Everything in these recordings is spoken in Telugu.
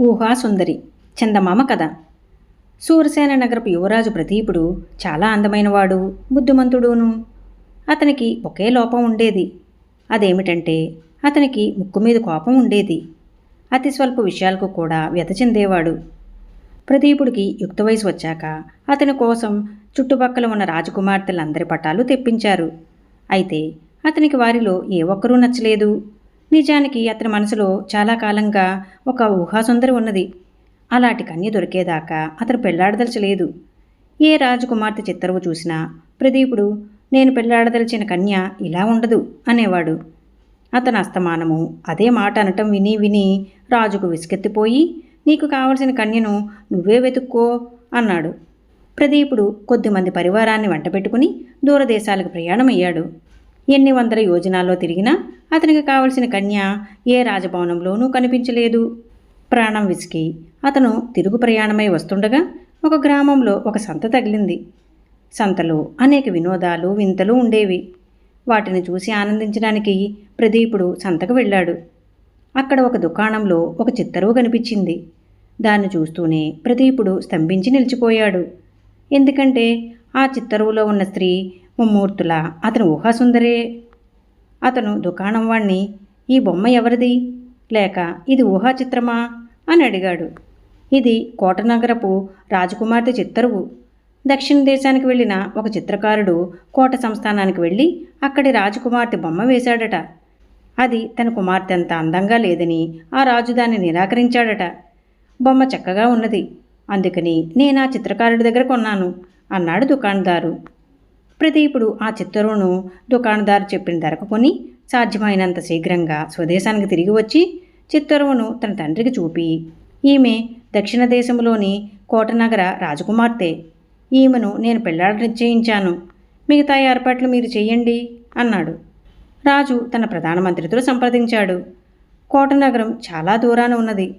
ఊహాసుందరి చందమామ కథ. సూరసేన నగరపు యువరాజు ప్రదీపుడు చాలా అందమైనవాడు బుద్ధిమంతుడును. అతనికి ఒకే లోపం ఉండేది. అదేమిటంటే అతనికి ముక్కు మీద కోపం ఉండేది. అతి స్వల్ప విషయాలకు కూడా వ్యత చెందేవాడు. ప్రదీపుడికి యుక్త వయసు వచ్చాక అతని కోసం చుట్టుపక్కల ఉన్న రాజకుమార్తెలందరి పటాలు తెప్పించారు. అయితే అతనికి వారిలో ఏ ఒక్కరూ నచ్చలేదు. నిజానికి అతని మనసులో చాలా కాలంగా ఒక ఊహాసుందరి ఉన్నది. అలాంటి కన్య దొరికేదాకా అతను పెళ్ళాడదలచలేదు. ఏ రాజకుమార్తె చిత్తరువు చూసినా ప్రదీపుడు నేను పెళ్ళాడదలిచిన కన్య ఇలా ఉండదు అనేవాడు. అతని అస్తమానము అదే మాట అనటం విని విని రాజుకు విసుకెత్తిపోయి నీకు కావలసిన కన్యను నువ్వే వెతుక్కో అన్నాడు. ప్రదీపుడు కొద్దిమంది పరివారాన్ని వెంటబెట్టుకుని దూరదేశాలకు ప్రయాణమయ్యాడు. ఎన్ని వందల యోజనాల్లో తిరిగినా అతనికి కావలసిన కన్య ఏ రాజభవనంలోనూ కనిపించలేదు. ప్రాణం విసికి అతను తిరుగు ప్రయాణమై వస్తుండగా ఒక గ్రామంలో ఒక సంత తగిలింది. సంతలో అనేక వినోదాలు వింతలు ఉండేవి. వాటిని చూసి ఆనందించడానికి ప్రదీపుడు సంతకు వెళ్ళాడు. అక్కడ ఒక దుకాణంలో ఒక చిత్తరువు కనిపించింది. దాన్ని చూస్తూనే ప్రదీపుడు స్తంభించి నిలిచిపోయాడు. ఎందుకంటే ఆ చిత్తరువులో ఉన్న స్త్రీ ముమ్మూర్తుల? అతను ఊహాసుందరే. అతను దుకాణం వాణ్ణి ఈ బొమ్మ ఎవరిది? లేక ఇది ఊహా చిత్రమా అని అడిగాడు. ఇది కోటనగరపు రాజకుమార్తె చిత్తరువు. దక్షిణ దేశానికి వెళ్ళిన ఒక చిత్రకారుడు కోట సంస్థానానికి వెళ్ళి అక్కడి రాజకుమార్తె బొమ్మ వేశాడట. అది తన కుమార్తె అంత అందంగా లేదని ఆ రాజు దాన్ని నిరాకరించాడట. బొమ్మ చక్కగా ఉన్నది. అందుకని నేను ఆ చిత్రకారుడి దగ్గర కొన్నాను అన్నాడు దుకాణదారు. ప్రదీపుడు ఆ చిత్తరువును దుకాణదారు చెప్పిన ధరకు కొని సాధ్యమైనంత శీఘ్రంగా స్వదేశానికి తిరిగి వచ్చి చిత్తరువును తన తండ్రికి చూపి ఈమె దక్షిణ దేశంలోని కోటనగర రాజకుమార్తె. ఈమెను నేను పెళ్ళాడ నిశ్చయించాను. మిగతా ఏర్పాట్లు మీరు చేయండి అన్నాడు. రాజు తన ప్రధానమంత్రితో సంప్రదించాడు. కోటనగరం చాలా దూరాన ఉన్నది.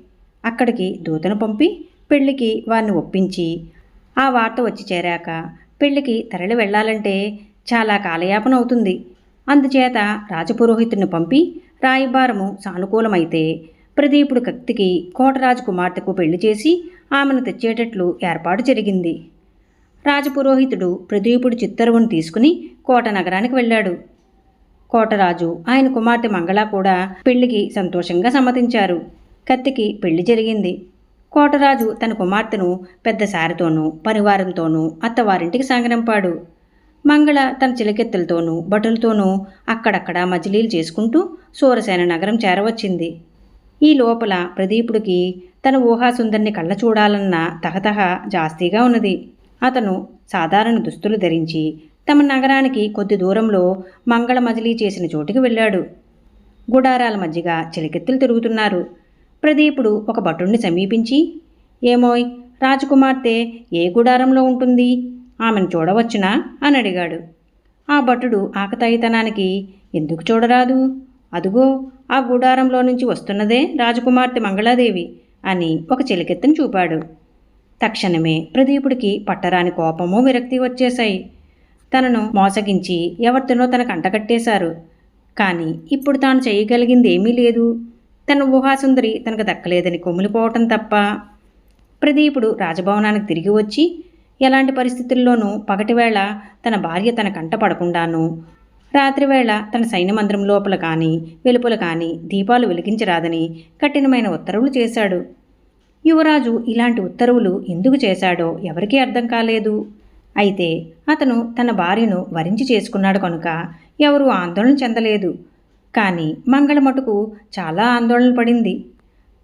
అక్కడికి దూతను పంపి పెళ్ళికి వారిని ఒప్పించి ఆ వార్త వచ్చి చేరాక పెళ్ళికి తరలి వెళ్ళాలంటే చాలా కాలయాపన అవుతుంది అందుచేత రాజపురోహితుడిని పంపి రాయబారము సానుకూలమైతే ప్రదీపుడు కత్తికి కోటరాజు కుమార్తెకు పెళ్ళి చేసి ఆమెను తెచ్చేటట్లు ఏర్పాటు జరిగింది. రాజపురోహితుడు ప్రదీపుడు చిత్తరువును తీసుకుని కోట నగరానికి వెళ్ళాడు. కోటరాజు ఆయన కుమార్తె మంగళ కూడా పెళ్ళికి సంతోషంగా సమ్మతించారు. కత్తికి పెళ్ళి జరిగింది. కోటరాజు తన కుమార్తెను పెద్ద సారితోనూ పరివారంతోనూ అత్తవారింటికి సాగనంపాడు. మంగళ తన చిలకెత్తులతోనూ బటులతోనూ అక్కడక్కడ మజిలీలు చేసుకుంటూ సూరసేన నగరం చేరవచ్చింది. ఈ లోపల ప్రదీపుడికి తన ఊహాసుందరిని కళ్ళ చూడాలన్న తహతహ జాస్తిగా ఉన్నది. అతను సాధారణ దుస్తులు ధరించి తమ నగరానికి కొద్ది దూరంలో మంగళ మజిలీ చేసిన చోటికి వెళ్ళాడు. గుడారాల మధ్యగా చిలికెత్తులు తిరుగుతున్నారు. ప్రదీపుడు ఒక భటుణ్ణి సమీపించి ఏమోయ్ రాజకుమార్తె ఏ గుడారంలో ఉంటుంది? ఆమెను చూడవచ్చునా? అని అడిగాడు. ఆ భటుడు ఆకతాయితనానికి ఎందుకు చూడరాదు? అదుగో ఆ గుడారంలో నుంచి వస్తున్నదే రాజకుమార్తె మంగళాదేవి అని ఒక చిలికెత్తును చూపాడు. తక్షణమే ప్రదీపుడికి పట్టరాని కోపము విరక్తి వచ్చేశాయి. తనను మోసగించి ఎవరితోనో తనకు అంటకట్టేశారు కానీ ఇప్పుడు తాను చేయగలిగింది ఏమీ లేదు. తన ఊహాసుందరి తనకు దక్కలేదని కొమ్ములిపోవటం తప్ప ప్రదీపుడు రాజభవనానికి తిరిగి వచ్చి ఎలాంటి పరిస్థితుల్లోనూ పగటివేళ తన భార్య తన కంట పడకుండాను రాత్రివేళ తన సైన్యమందిరం లోపల కానీ వెలుపల కానీ దీపాలు వెలిగించరాదని కఠినమైన ఉత్తర్వులు చేశాడు. యువరాజు ఇలాంటి ఉత్తర్వులు ఎందుకు చేశాడో ఎవరికీ అర్థం కాలేదు. అయితే అతను తన భార్యను వరించి చేసుకున్నాడు కనుక ఎవరూ ఆందోళన చెందలేదు. కానీ మంగళ మటుకు చాలా ఆందోళన పడింది.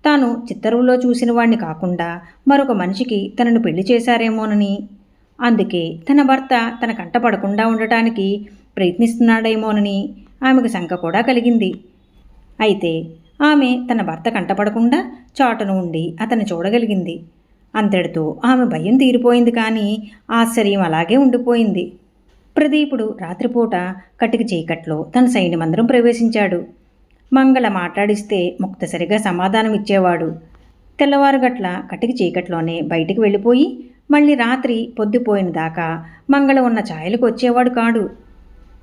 తాను చిత్తరువులో చూసిన వాణ్ణి కాకుండా మరొక మనిషికి తనను పెళ్ళి చేశారేమోనని. అందుకే తన భర్త తన కంట పడకుండా ఉండటానికి ప్రయత్నిస్తున్నాడేమోనని ఆమెకు శంక కూడా కలిగింది. అయితే ఆమె తన భర్త కంటపడకుండా చాటును ఉండి అతను చూడగలిగింది. అంతటితో ఆమె భయం తీరిపోయింది కానీ ఆశ్చర్యం అలాగే ఉండిపోయింది. ప్రదీపుడు రాత్రిపూట కటిక చీకట్లో తన సైన్యమందరం ప్రవేశించాడు. మంగళ మాట్లాడిస్తే ముక్తసరిగా సమాధానం ఇచ్చేవాడు. తెల్లవారుగట్ల కటిక చీకట్లోనే బయటికి వెళ్ళిపోయి మళ్ళీ రాత్రి పొద్దుపోయిన దాకా మంగళ ఉన్న ఛాయలకు వచ్చేవాడు కాడు.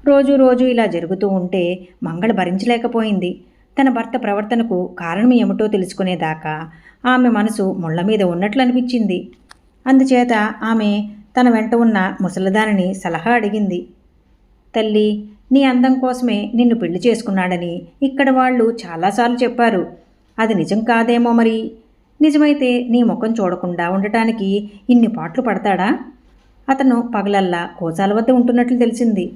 రోజు రోజు ఇలా జరుగుతూ ఉంటే మంగళ భరించలేకపోయింది. తన భర్త ప్రవర్తనకు కారణం ఏమిటో తెలుసుకునేదాకా ఆమె మనసు ముళ్ళ మీద ఉన్నట్లు అనిపించింది. అందుచేత ఆమె తన వెంట ఉన్న ముసలిదానిని సలహా అడిగింది. తల్లి నీ అందం కోసమే నిన్ను పెళ్ళి చేసుకున్నాడని ఇక్కడ వాళ్ళు చాలాసార్లు చెప్పారు. అది నిజం కాదేమో మరి? నిజమైతే నీ ముఖం చూడకుండా ఉండటానికి ఇన్ని పాటలు పడతాడా అతను పగలల్లా కోసాల వద్ద ఉంటున్నట్లు తెలిసింది.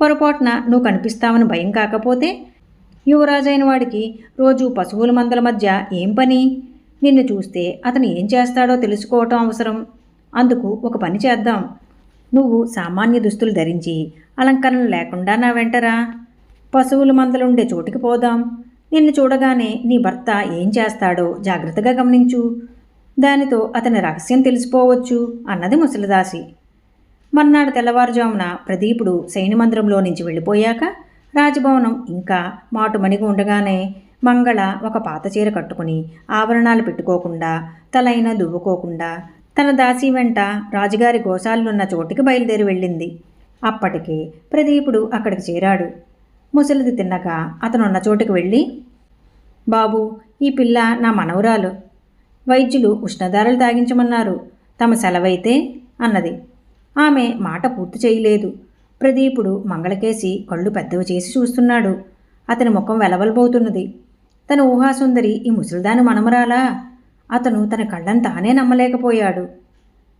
పొరపాటున నువ్వు కనిపిస్తావని భయం కాకపోతే? యువరాజైన వాడికి రోజు పశువుల మందల మధ్య ఏం పని? నిన్ను చూస్తే అతను ఏం చేస్తాడో తెలుసుకోవటం అవసరం. అందుకు ఒక పని చేద్దాం. నువ్వు సామాన్య దుస్తులు ధరించి అలంకరణలు లేకుండా నా వెంటరా? పశువుల మందలుండే చోటికి పోదాం. నిన్ను చూడగానే నీ భర్త ఏం చేస్తాడో జాగ్రత్తగా గమనించు. దానితో అతని రహస్యం తెలిసిపోవచ్చు అన్నది ముసలిదాసి. మర్నాడు తెల్లవారుజామున ప్రదీపుడు మందిరంలో నుంచి వెళ్ళిపోయాక రాజభవనం ఇంకా మాటుమణిగి ఉండగానే మంగళ ఒక పాత చీర కట్టుకుని ఆభరణాలు పెట్టుకోకుండా తలైన దువ్వుకోకుండా తన దాసి వెంట రాజుగారి గోశాలనున్న చోటికి బయలుదేరి వెళ్ళింది. అప్పటికే ప్రదీపుడు అక్కడికి చేరాడు. ముసలిది తిన్నగా అతనున్న చోటుకు వెళ్ళి బాబు ఈ పిల్ల నా మనవరాలు. వైద్యులు ఉష్ణధారలు తాగించమన్నారు. తమ సెలవైతే? అన్నది. ఆమె మాట పూర్తి చేయలేదు. ప్రదీపుడు మంగళకేసి కళ్ళు పెద్దవి చేసి చూస్తున్నాడు. అతని ముఖం వెలవలబోతున్నది. తన ఊహాసుందరి ఈ ముసలిదాని మనమరాలా? అతను తన కళ్ళను తానే నమ్మలేకపోయాడు.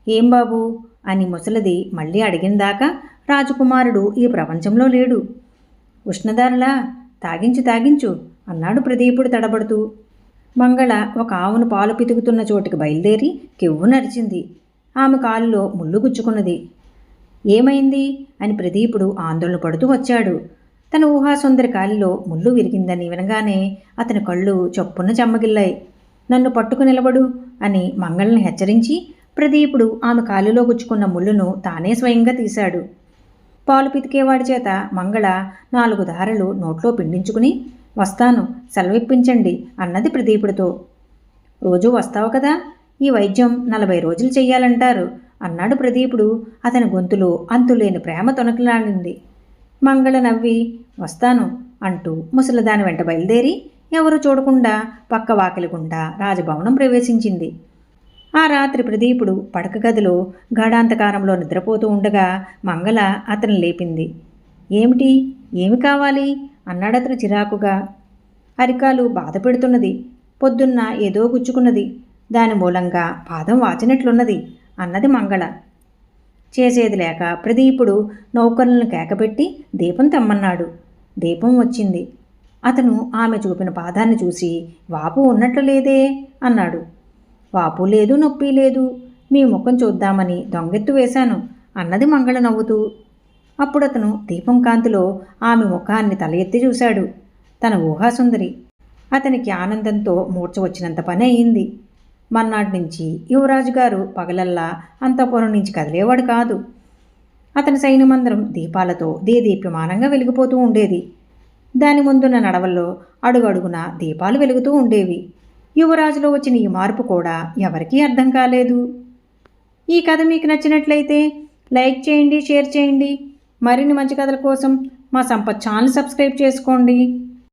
ఏం బాబు అని ముసలిది మళ్ళీ అడిగిందాకా రాజకుమారుడు ఈ ప్రపంచంలో లేడు. ఉష్ణధారలా తాగించు తాగించు అన్నాడు ప్రదీపుడు తడబడుతూ. మంగళ ఒక ఆవును పాలు పితుకుతున్న చోటుకి బయలుదేరి కెవ్వు నరిచింది. ఆమె కాలులో ముళ్ళు గుచ్చుకున్నది. ఏమైంది అని ప్రదీపుడు ఆందోళన పడుతూ వచ్చాడు. తన ఊహాసుందరి కాలిలో ముళ్ళు విరిగిందని వినగానే అతని కళ్ళు చొప్పున చెమ్మగిల్లాయి. నన్ను పట్టుకు నిలబడు అని మంగళని హెచ్చరించి ప్రదీపుడు ఆమె కాలులో గుచ్చుకున్న ముళ్ళును తానే స్వయంగా తీశాడు. పాలు పితికేవాడి చేత మంగళ నాలుగు దారలు నోట్లో పిండించుకుని వస్తాను సెలవిప్పించండి అన్నది ప్రదీపుడితో. రోజూ వస్తావు కదా ఈ వైద్యం నలభై రోజులు చెయ్యాలంటారు అన్నాడు ప్రదీపుడు. అతని గొంతులో అంతులేని ప్రేమ తొనకలాడింది మంగళ నవ్వి వస్తాను అంటూ ముసలిదాని వెంట బయలుదేరి ఎవరు చూడకుండా పక్క వాకిలి గుండా రాజభవనం ప్రవేశించింది. ఆ రాత్రి ప్రదీపుడు పడక గదిలో గాఢాంతకారంలో నిద్రపోతూ ఉండగా మంగళ అతను లేపింది. ఏమిటి? ఏమి కావాలి? అన్నాడతను చిరాకుగా. అరికాలు బాధ పెడుతున్నది పొద్దున్న ఏదో గుచ్చుకున్నది. దాని మూలంగా పాదం వాచినట్లున్నది అన్నది మంగళ. చేసేది లేక ప్రదీపుడు నౌకర్లను కేకపెట్టి దీపం తెమ్మన్నాడు. దీపం వచ్చింది. అతను ఆమె చూపిన పాదాన్ని చూసి వాపు ఉన్నట్లు లేదే అన్నాడు. వాపు లేదు నొప్పి లేదు. మీ ముఖం చూద్దామని దొంగెత్తు వేశాను. అన్నది మంగళ నవ్వుతూ. అప్పుడు అతను దీపం కాంతిలో ఆమె ముఖాన్ని తల ఎత్తి చూశాడు. తన ఊహాసుందరి. అతనికి ఆనందంతో మూర్చ వచ్చినంత పని అయింది. మర్నాటి నుంచి యువరాజు గారు పగలల్లా అంతఃపురం నుంచి కదిలేవాడు కాదు. అతని సైన్యమందరం దీపాలతో దేదీప్యమానంగా వెలిగిపోతూ ఉండేది. దాని ముందున్న నడవల్లో అడుగడుగున దీపాలు వెలుగుతూ ఉండేవి. యువరాజులో వచ్చిన ఈ మార్పు కూడా ఎవరికీ అర్థం కాలేదు. ఈ కథ మీకు నచ్చినట్లయితే లైక్ చేయండి షేర్ చేయండి. మరిన్ని మంచి కథల కోసం మా సంపత్ ఛానల్ సబ్స్క్రైబ్ చేసుకోండి.